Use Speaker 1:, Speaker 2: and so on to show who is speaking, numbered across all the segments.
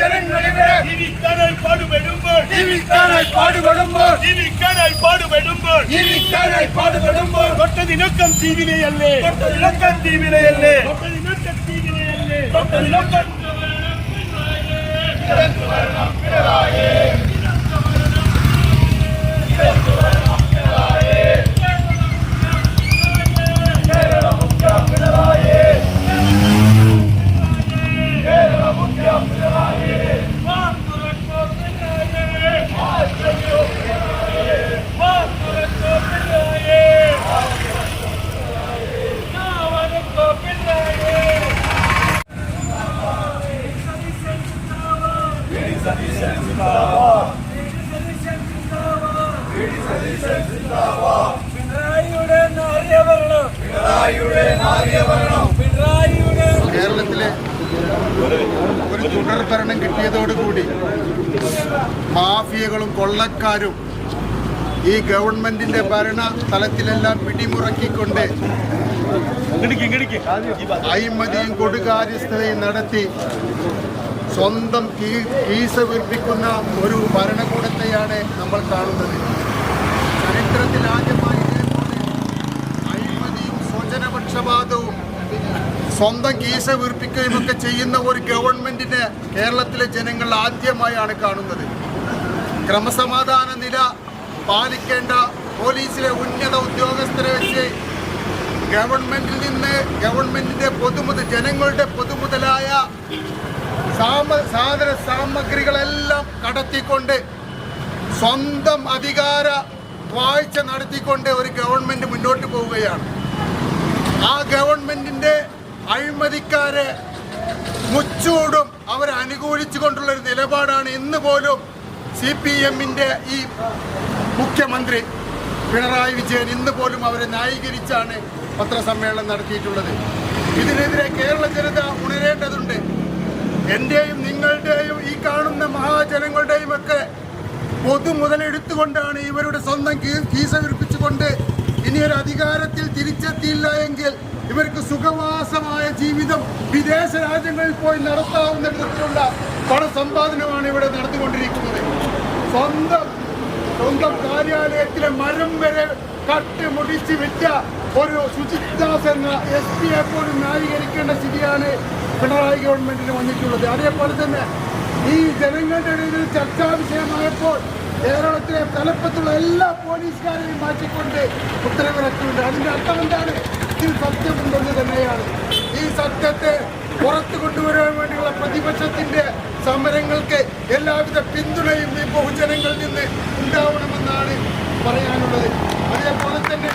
Speaker 1: ஜனங்களை
Speaker 2: விட இனிக்கான
Speaker 1: பாடுபடும்போது இனிக்கான
Speaker 2: பாடுபடும்போது இனிக்கான
Speaker 1: பாடுபடும்போது இனிக்கான
Speaker 2: பாடுபடும்போது தொட்டது
Speaker 1: இலக்கம் தீவினை
Speaker 2: அல்லே தொட்டது
Speaker 1: இலக்கம்
Speaker 3: தீவினை அல்லே தொட்டது இலக்கம் தீவினை அல்லே தொட்டது இலக்கம் பிறராயே.
Speaker 4: കേരളത്തിലെ ഒരു തുടർ ഭരണം കിട്ടിയതോടുകൂടി മാഫിയകളും കൊള്ളക്കാരും ഈ ഗവൺമെന്റിന്റെ ഭരണ തലത്തിലെല്ലാം പിടിമുറക്കിക്കൊണ്ട് അഴിമതിയും കൊടുകാര്യസ്ഥതയും നടത്തി സ്വന്തം കീ- കീസ വീർപ്പിക്കുന്ന ഒരു ഭരണകൂടത്തെയാണ് നമ്മൾ കാണുന്നത്. ചരിത്രത്തിൽ ആദ്യമായി അഴിമതിയും സ്വജനപക്ഷപാതവും സ്വന്തം കീസ വീർപ്പിക്കുകയും ഒക്കെ ചെയ്യുന്ന ഒരു ഗവൺമെന്റിനെ കേരളത്തിലെ ജനങ്ങൾ ആദ്യമായാണ് കാണുന്നത്. ക്രമസമാധാന നില പാലിക്കേണ്ട പോലീസിലെ ഉന്നത ഉദ്യോഗസ്ഥരെ വെച്ച് ഗവൺമെന്റിൽ നിന്ന് ഗവൺമെന്റിന്റെ പൊതുമുതൽ ജനങ്ങളുടെ പൊതുമുതലായ സാമ സാധന സാമഗ്രികളെല്ലാം കടത്തിക്കൊണ്ട് സ്വന്തം അധികാര വാഴ്ച നടത്തിക്കൊണ്ട് ഒരു ഗവൺമെന്റ് മുന്നോട്ട് പോവുകയാണ്. ആ ഗവൺമെന്റിന്റെ അഴിമതിക്കാരെ മുച്ചൂടും അവരെ അനുകൂലിച്ചുകൊണ്ടുള്ള ഒരു നിലപാടാണ് ഇന്ന് പോലും സി പി എമ്മിന്റെ ഈ മുഖ്യമന്ത്രി പിണറായി വിജയൻ ഇന്ന് പോലും അവരെ ന്യായീകരിച്ചാണ് പത്രസമ്മേളനം നടത്തിയിട്ടുള്ളത്. ഇതിനെതിരെ കേരള ജനത ഉണരേണ്ടതുണ്ട്. എന്റെയും നിങ്ങളുടെയും ഈ കാണുന്ന മഹാജനങ്ങളുടെയും ഒക്കെ പൊതു മുതലെടുത്തുകൊണ്ടാണ് ഇവരുടെ സ്വന്തം കീസ വിർപ്പിച്ചുകൊണ്ട് ഇനി ഒരു അധികാരത്തിൽ തിരിച്ചെത്തിയില്ല എങ്കിൽ ഇവർക്ക് സുഖവാസമായ ജീവിതം വിദേശ രാജ്യങ്ങളിൽ പോയി നടത്താവുന്ന വിധത്തിലുള്ള പണസമ്പാദനമാണ് ഇവിടെ നടന്നുകൊണ്ടിരിക്കുന്നത്. സ്വന്തം സ്വന്തം കാര്യാലയത്തിലെ മരം വരെ കട്ട് മുടിച്ച് വിറ്റ ഒരു ശുചിദാസ് എന്ന എസ് പിയെ പോലും ന്യായീകരിക്കേണ്ട സ്ഥിതിയാണ് പിണറായി ഗവൺമെന്റിന് വന്നിട്ടുള്ളത്. അതേപോലെ തന്നെ ഈ ജനങ്ങളുടെ ഇടയിൽ ചർച്ചാ വിഷയമായപ്പോൾ കേരളത്തിലെ തലപ്പത്തുള്ള എല്ലാ പോലീസുകാരെയും മാറ്റിക്കൊണ്ട് ഉത്തരവിറക്കുന്നുണ്ട്. അതിന്റെ അർത്ഥം എന്താണ്? ഇതിൽ സത്യമുണ്ടെന്ന് തന്നെയാണ്. ഈ സത്യത്തെ പുറത്തു കൊണ്ടുവരാൻ വേണ്ടിയുള്ള പ്രതിപക്ഷത്തിന്റെ സമരങ്ങൾക്ക് എല്ലാവിധ പിന്തുണയും ഈ ബഹുജനങ്ങളിൽ നിന്ന് ഉണ്ടാവണമെന്നാണ് പറയാനുള്ളത് അതേപോലെ തന്നെ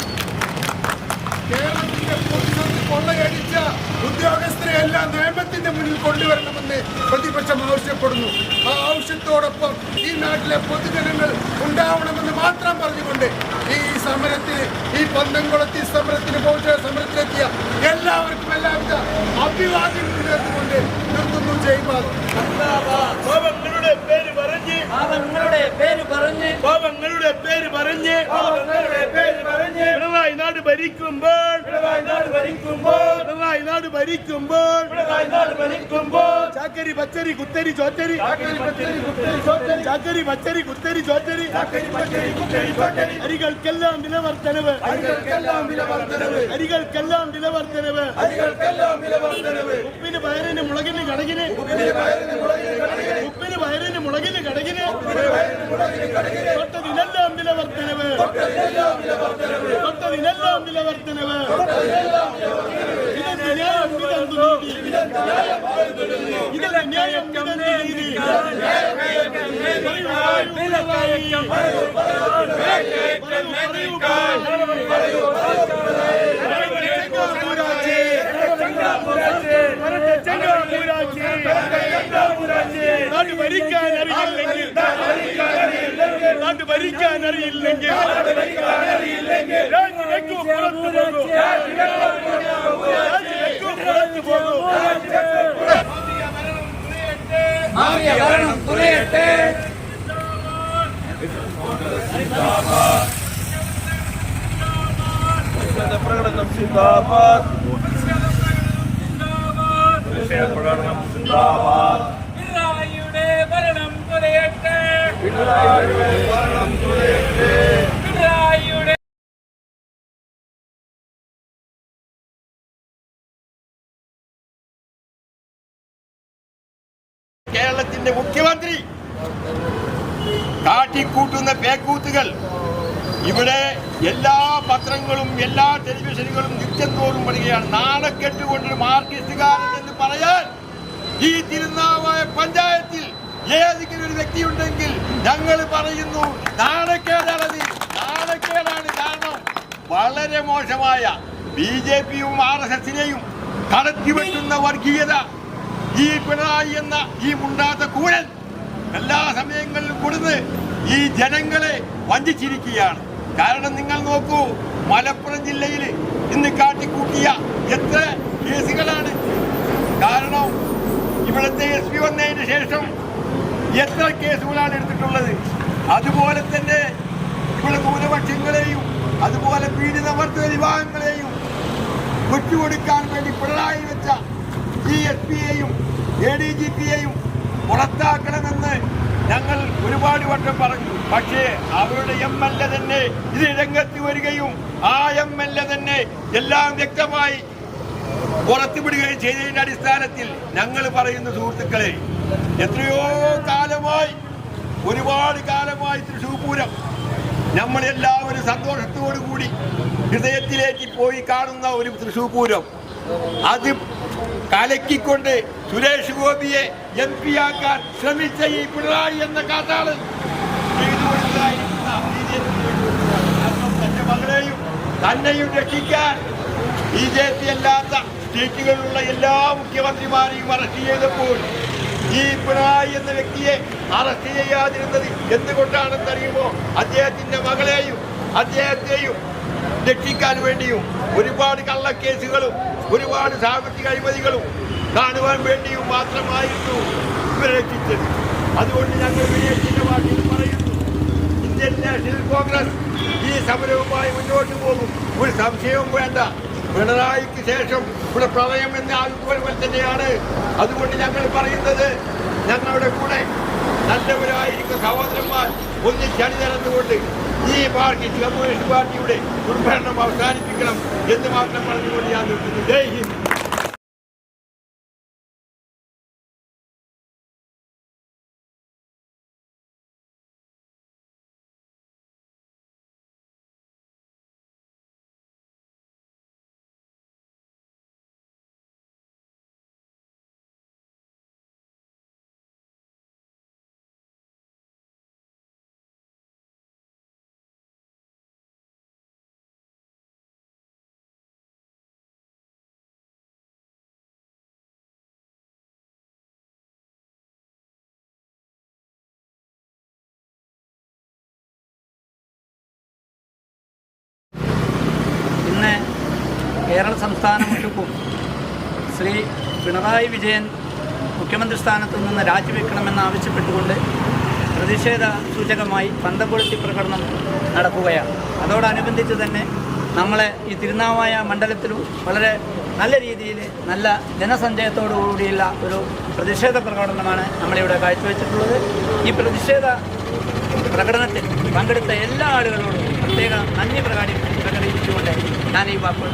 Speaker 4: കേരളത്തിന്റെ പൊതുസ്വത്ത് കൊള്ളയടിച്ച എല്ലാം നിയമത്തിന്റെ മുന്നിൽ കൊണ്ടുവരണമെന്ന് പ്രതിപക്ഷം ആവശ്യപ്പെടുന്നു. ആ ആവശ്യത്തോടൊപ്പം ഈ നാട്ടിലെ പൊതുജനങ്ങൾ ഉണ്ടാവണമെന്ന് മാത്രം പറഞ്ഞുകൊണ്ട് ഈ സമരത്തിന് ഈ പന്തംകുളത്തി സമരത്തിന് പോയിട്ട് സമരത്തിലെത്തിയ എല്ലാവർക്കും എല്ലാവിധ അഭിവാദ്യം നേർന്നുകൊണ്ട് നിർത്തുന്നു. ജയ്പാൽ
Speaker 2: പേര് പറഞ്ഞ്.
Speaker 3: പേര് പറഞ്ഞ്.
Speaker 2: പേര് പറഞ്ഞ്.
Speaker 3: പാവങ്ങളുടെ പേര് விடுதலாய்
Speaker 2: நாடு பறிக்கும்போது விடுதலாய்
Speaker 3: நாடு பறிக்கும்போது விடுதலாய்
Speaker 2: நாடு பறிக்கும்போது விடுதலாய்
Speaker 3: நாடு பறிக்கும்போது சாக்கரி
Speaker 2: பச்சரி குத்தரி சோத்தரி. சாக்கரி
Speaker 3: பச்சரி குத்தரி சோத்தரி. சாக்கரி
Speaker 2: பச்சரி குத்தரி சோத்தரி. சாக்கரி
Speaker 3: பச்சரி குத்தரி சோத்தரி. அரிகளுக்கெல்லாம்
Speaker 2: நிலவர் தனவு அரிகளுக்கெல்லாம்
Speaker 3: நிலவர் தனவு அரிகளுக்கெல்லாம்
Speaker 2: நிலவர் தனவு அரிகளுக்கெல்லாம்
Speaker 3: நிலவர் தனவு உப்பின
Speaker 2: பயரின முளகின கடகின. உப்பின
Speaker 3: ഉപ്പിന് പയറിന് മുളകിന് കടകിന്
Speaker 2: ഉപ്പിന് പയറിന് മുളകിന് കടകിന് തൊട്ടതിനെല്ലാം വില വർധനവ്
Speaker 3: തൊട്ടതിനെല്ലാം വില വർധനവ്
Speaker 2: തൊട്ടതിനെല്ലാം വില വർധനവ് ഇതിന്റെ ന്യായം ഇതെന്തു നീതി ഇതിന്റെ ന്യായം ഇതെന്തു നീതി പറയൂ, പറയൂ, പറയൂ, ഭരിക്കാൻ അറിയില്ലെങ്കിൽ രാജിവെക്കൂ പുറത്തു പോകൂ. രാജിവെക്കൂ പുറത്തു പോകൂ.
Speaker 3: മാറിയ ഭരണം തുലയട്ടെ
Speaker 2: പ്രകടനം സിന്ദാബാദ്.
Speaker 3: പിണറായിയുടെ
Speaker 5: കേരളത്തിന്റെ മുഖ്യമന്ത്രി കാട്ടിക്കൂട്ടുന്ന പേക്കൂത്തുകൾ. ഇവിടെ എല്ലാ പത്രങ്ങളും എല്ലാ ടെലിവിഷനുകളും നിത്യം തോറും പറയുകയാണ് നാണക്കെട്ട് മാർക്കിസ്റ്റുകാരൻ എന്ന് പറയാൻ ഈ തിരുനാവായ പഞ്ചായത്തിൽ ഏതെങ്കിലും ഒരു വ്യക്തി ഉണ്ടെങ്കിൽ ഞങ്ങൾ പറയുന്നു നാണക്കേടാണത് നാണക്കേടാണ് കാരണം വളരെ മോശമായ ബി ജെ പിയും ആർ എസ് എസിനെയും കടത്തിവെട്ടുന്ന വർഗീയത ഈ പിണറായി എന്ന ഈ മുണ്ടാത്ത കൂടൻ എല്ലാ സമയങ്ങളിലും കൊടുത്ത് ഈ ജനങ്ങളെ വഞ്ചിച്ചിരിക്കുകയാണ്. കാരണം നിങ്ങൾ നോക്കൂ മലപ്പുറം ജില്ലയിൽ ഇന്ന് കാട്ടിക്കൂട്ടിയ എത്ര കേസുകളാണ്. കാരണം ഇവിടുത്തെ എസ് പി വന്നതിന് ശേഷം എത്ര കേസുകളാണ് എടുത്തിട്ടുള്ളത്? അതുപോലെ തന്നെ ഇവിടെ ന്യൂനപക്ഷങ്ങളെയും അതുപോലെ പീഡിതവർഗ വിഭാഗങ്ങളെയും വിട്ടുകൊടുക്കാൻ വേണ്ടി പിണറായി വെച്ച ജി എസ് പിയെയും എ ഡി ജി പിയെയും പുറത്താക്കണമെന്ന് ഞങ്ങൾ ഒരുപാട് വട്ടം പറഞ്ഞു. പക്ഷേ അവരുടെ എം എൽ എ തന്നെ ഇത് രംഗത്ത് വരികയും ആ എം എൽ എ തന്നെ എല്ലാം വ്യക്തമായി പുറത്തുവിടുകയും ചെയ്തതിന്റെ അടിസ്ഥാനത്തിൽ ഞങ്ങൾ പറയുന്ന സുഹൃത്തുക്കളെ എത്രയോ കാലമായി ഒരുപാട് കാലമായി തൃശൂർ പൂരം. നമ്മളെല്ലാവരും സന്തോഷത്തോടു കൂടി ഹൃദയത്തിലേക്ക് പോയി കാണുന്ന ഒരു തൃശൂർ പൂരം. അത് കലക്കിക്കൊണ്ട് സുരേഷ് ഗോപിയെ എം പി ആക്കാൻ ശ്രമിച്ച ഈ പിണറായി എന്ന കാട്ടാൾ. തന്റെ മകളെയും തന്നെയും രക്ഷിക്കാൻ ബി ജെ പി അല്ലാത്ത സ്റ്റേറ്റുകളിലുള്ള എല്ലാ മുഖ്യമന്ത്രിമാരെയും അറസ്റ്റ് ചെയ്തപ്പോൾ ഈ പിണറായി എന്ന വ്യക്തിയെ അറസ്റ്റ് ചെയ്യാതിരുന്നത് എന്തുകൊണ്ടാണെന്ന് അറിയുമോ? അദ്ദേഹത്തിന്റെ മകളെയും അദ്ദേഹത്തെയും രക്ഷിക്കാൻ വേണ്ടിയും ഒരുപാട് കള്ളക്കേസുകളും ഒരുപാട് സാമ്പത്തിക അഴിമതികളും കാണുവാൻ വേണ്ടിയും മാത്രമായിരുന്നു ഇവരെ രക്ഷിച്ചത്. അതുകൊണ്ട് ഞങ്ങൾ വിജയത്തിന്റെ വാക്കിൽ പറയുന്നു. ഇന്ത്യൻ നാഷണൽ കോൺഗ്രസ് ഈ സമരവുമായി മുന്നോട്ട് പോകും. ഒരു സംശയവും വേണ്ട. പിണറായിക്ക് ശേഷം ഇവിടെ പ്രളയം എന്ന ആൾക്കുവൽ തന്നെയാണ്. അതുകൊണ്ട് ഞങ്ങൾ പറയുന്നത് ഞങ്ങളുടെ കൂടെ നല്ലവരായിരിക്കും സഹോദരന്മാർ ഒന്നിച്ചണി നടന്നുകൊണ്ട് ഈ പാർട്ടി കമ്മ്യൂണിസ്റ്റ് പാർട്ടിയുടെ ഉദ്ഭരണം അവസാനിപ്പിക്കണം എന്ന് മാത്രം പറഞ്ഞുകൊണ്ട് ഞാൻ നിർത്തുന്നു. ജയ് ഹിന്ദ്.
Speaker 3: കേരള സംസ്ഥാനം മുഴുക്കും ശ്രീ പിണറായി വിജയൻ മുഖ്യമന്ത്രി സ്ഥാനത്ത് നിന്ന് രാജിവെക്കണമെന്നാവശ്യപ്പെട്ടുകൊണ്ട് പ്രതിഷേധ സൂചകമായി പന്തപൊളിത്തി പ്രകടനം നടക്കുകയാണ്. അതോടനുബന്ധിച്ച് തന്നെ നമ്മളെ ഈ തിരുനാവായ മണ്ഡലത്തിലും വളരെ നല്ല രീതിയിൽ നല്ല ജനസഞ്ചയത്തോടുകൂടിയുള്ള ഒരു പ്രതിഷേധ പ്രകടനമാണ് നമ്മളിവിടെ കാഴ്ചവെച്ചിട്ടുള്ളത്. ഈ പ്രതിഷേധ പ്രകടനത്തിൽ പങ്കെടുത്ത എല്ലാ ആളുകളോടും പ്രത്യേക നന്ദി പ്രകടി പ്രകടിപ്പിച്ചുകൊണ്ട് ഞാൻ ഈ വാക്കുകൾ